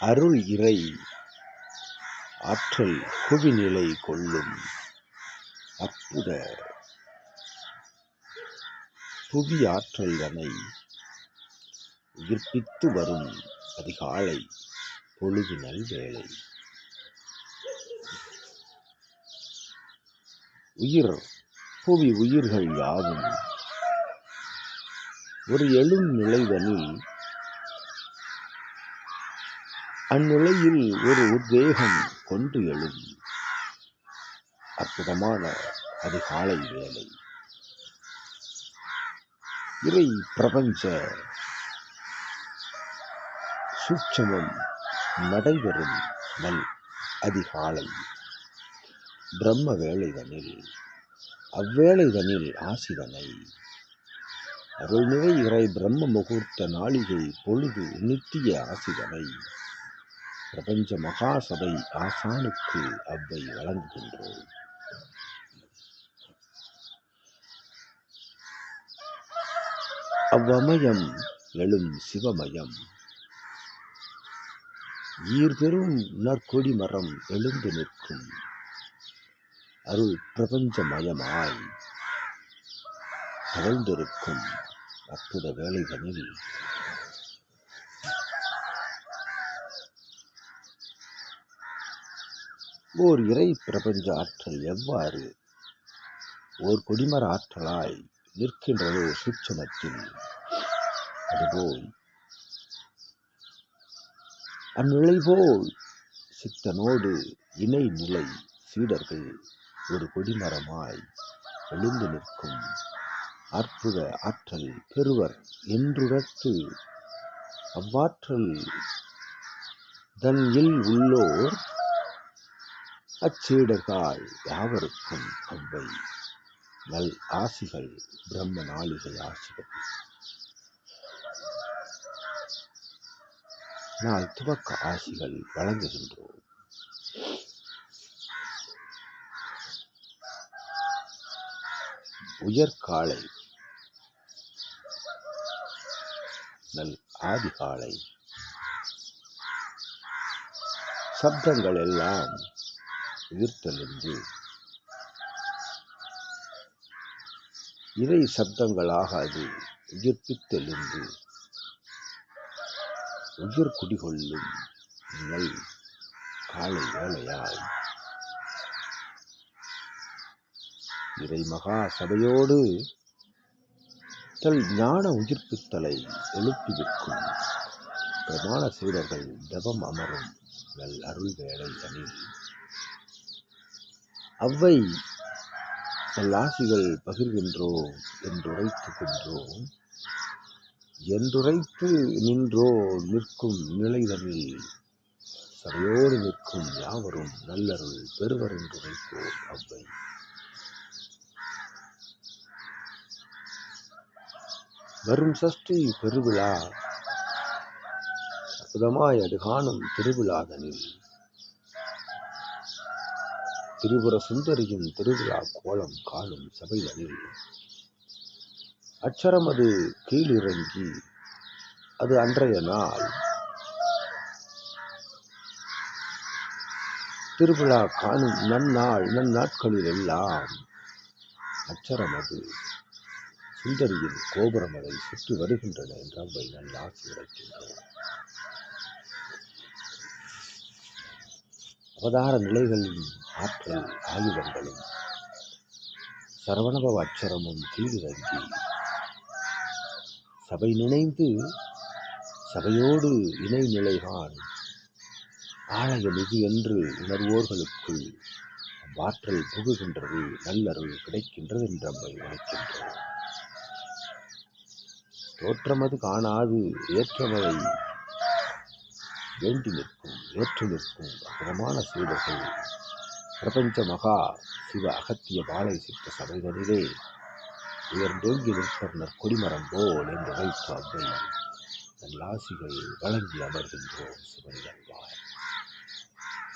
அருள் இறை ஆற்றல் குவிநிலை கொள்ளும் அற்புத புவி ஆற்றல்தனை உயிர்ப்பித்து வரும் அதிகாலை பொழுது வேளை. உயிர் புவி உயிர்கள் யாவும் ஒரு எழும் நிலைதனில் அந்நிலையில் ஒரு உத்வேகம் கொண்டு எழும். அற்புதமான அதிகாலை வேலை இறை பிரபஞ்ச சூட்சமம் நடைபெறும் நல் அதிகாலை. பிரம்ம வேலைதனில் அவ்வேளைதனில் ஆசிதனை அருள்நிறை இறை பிரம்ம முகூர்த்த நாளிகை பொழுது நித்திய ஆசிதனை பிரபஞ்ச மகாசபை ஆசானுக்கு அவ்வை வழங்குகின்றோம். அவ்வமயம் எழும் சிவமயம். ஈர்பெரும் நற்கொடி மரம் எழுந்து நிற்கும். அருள் பிரபஞ்சமயமாய் தவழ்ந்திருக்கும் அற்புத வேலைகளில் ஓர் இறை பிரபஞ்ச ஆற்றல் எவ்வாறு ஓர் கொடிமர ஆற்றலாய் நிற்கின்றதோ சூட்சமத்தில். அதுபோல் அந்நிலை போல் சித்தனோடு இணை நிலை சீடர்கள் ஒரு கொடிமரமாய் எழுந்து நிற்கும் அற்புத ஆற்றல் பெறுவர் என்றுரத்து. அவ்வாற்றல் தன் இல் உள்ளோர் அச்சீடர்கள் யாவருக்கும் அவ்வை நல் ஆசிகள் பிரம்ம நாளிகை ஆசிகள். நாள் துவக்க ஆசிகள் வழங்குகின்றோம். உயர்காலை நல் ஆதிகாலை சப்தங்கள் எல்லாம் உயிர்த்தெழுந்து இறை சப்தங்களாக அது உயிர்ப்பித்தெழுந்து உயிர் குடிகொள்ளும் நிலை காலை வேலையாய் இறை மகா சபையோடு தல் ஞான உயிர்ப்பித்தலை எழுப்பிவிக்கும் பிரமாண சீடர்கள் தவம் அமரும் நல் அருள் வேலை அணி அவ்வை நல்லாசிகள் பகிர்கின்றோம் என்றுரைத்துகின்றோம் என்றுரைத்து நின்றோ நிற்கும் நிலைதனில் சபையோடு நிற்கும் யாவரும் நல்லருள் பெறுவர் என்று அவை அவ்வை. வரும் சஷ்டி பெருவிழா அற்புதமாய் அது காணும் திருவிழாதனில் திரிபுர சுந்தரியின் திருவிழா கோலம் காணும் சபைதனில் அச்சரம் அது கீழிறங்கி அது அன்றைய நாள். திருவிழா காணும் நன்னாள் நன்னாட்களில் எல்லாம் அச்சரம் அது சுந்தரியின் கோபுரம் அதை சுற்றி வருகின்றன என்று அவை நல்ல ஆசி உரைக்கின்றன அவதார நிலைகளின் ஆற்றல் ஆயுதங்களும் சரவணபவ அச்சரமும் கீழிறங்கி சபை நினைந்து சபையோடு இணை நிலைகான் ஆலயம் இது என்று உணர்வோர்களுக்குள் அவ்வாற்றல் புகுகின்றது நல்லருள் கிடைக்கின்றது என்று அம்மை உழைக்கின்றது தோற்றமது காணாது ஏற்றமதை வேண்டி நிற்கும் ஏற்று நிற்கும் அற்புதமான சீடர்கள் பிரபஞ்ச மகா சிவ அகத்திய வாழை சித்த சபைகளிலே உயர்ந்தோங்கி நிற்பனர் கொடிமரம் போல் என்று வைத்து அவ்வை நல்லாசிகள் வழங்கி அமர்கின்றோம் சிவனியல்வார்